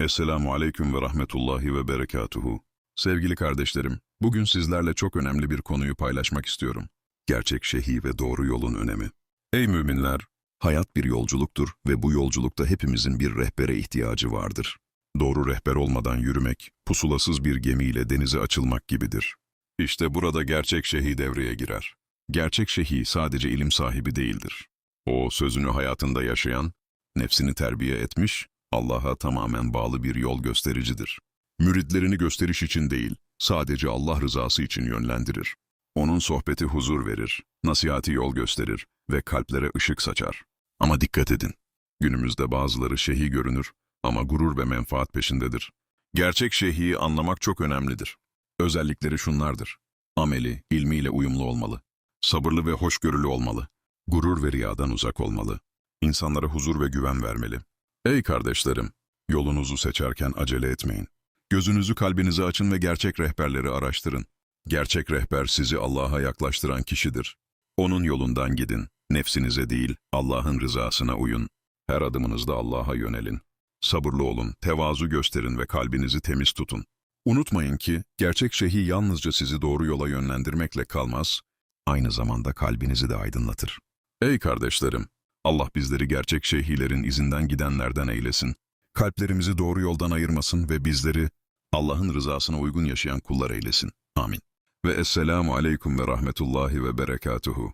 Esselamu aleyküm ve rahmetullahi ve berekatuhu. Sevgili kardeşlerim, bugün sizlerle çok önemli bir konuyu paylaşmak istiyorum. Gerçek şehi ve doğru yolun önemi. Ey müminler! Hayat bir yolculuktur ve bu yolculukta hepimizin bir rehbere ihtiyacı vardır. Doğru rehber olmadan yürümek, pusulasız bir gemiyle denize açılmak gibidir. İşte burada gerçek şehi devreye girer. Gerçek şehi sadece ilim sahibi değildir. O sözünü hayatında yaşayan, nefsini terbiye etmiş, Allah'a tamamen bağlı bir yol göstericidir. Müritlerini gösteriş için değil, sadece Allah rızası için yönlendirir. Onun sohbeti huzur verir, nasihati yol gösterir ve kalplere ışık saçar. Ama dikkat edin, günümüzde bazıları şehi görünür ama gurur ve menfaat peşindedir. Gerçek şehiyi anlamak çok önemlidir. Özellikleri şunlardır. Ameli, ilmiyle uyumlu olmalı. Sabırlı ve hoşgörülü olmalı. Gurur ve riyadan uzak olmalı. İnsanlara huzur ve güven vermeli. Ey kardeşlerim! Yolunuzu seçerken acele etmeyin. Gözünüzü kalbinize açın ve gerçek rehberleri araştırın. Gerçek rehber sizi Allah'a yaklaştıran kişidir. Onun yolundan gidin. Nefsinize değil, Allah'ın rızasına uyun. Her adımınızda Allah'a yönelin. Sabırlı olun, tevazu gösterin ve kalbinizi temiz tutun. Unutmayın ki, gerçek şehi yalnızca sizi doğru yola yönlendirmekle kalmaz, aynı zamanda kalbinizi de aydınlatır. Ey kardeşlerim! Allah bizleri gerçek şeyhilerin izinden gidenlerden eylesin. Kalplerimizi doğru yoldan ayırmasın ve bizleri Allah'ın rızasına uygun yaşayan kullar eylesin. Amin. Ve Esselamu Aleyküm ve Rahmetullahi ve Berekatuhu.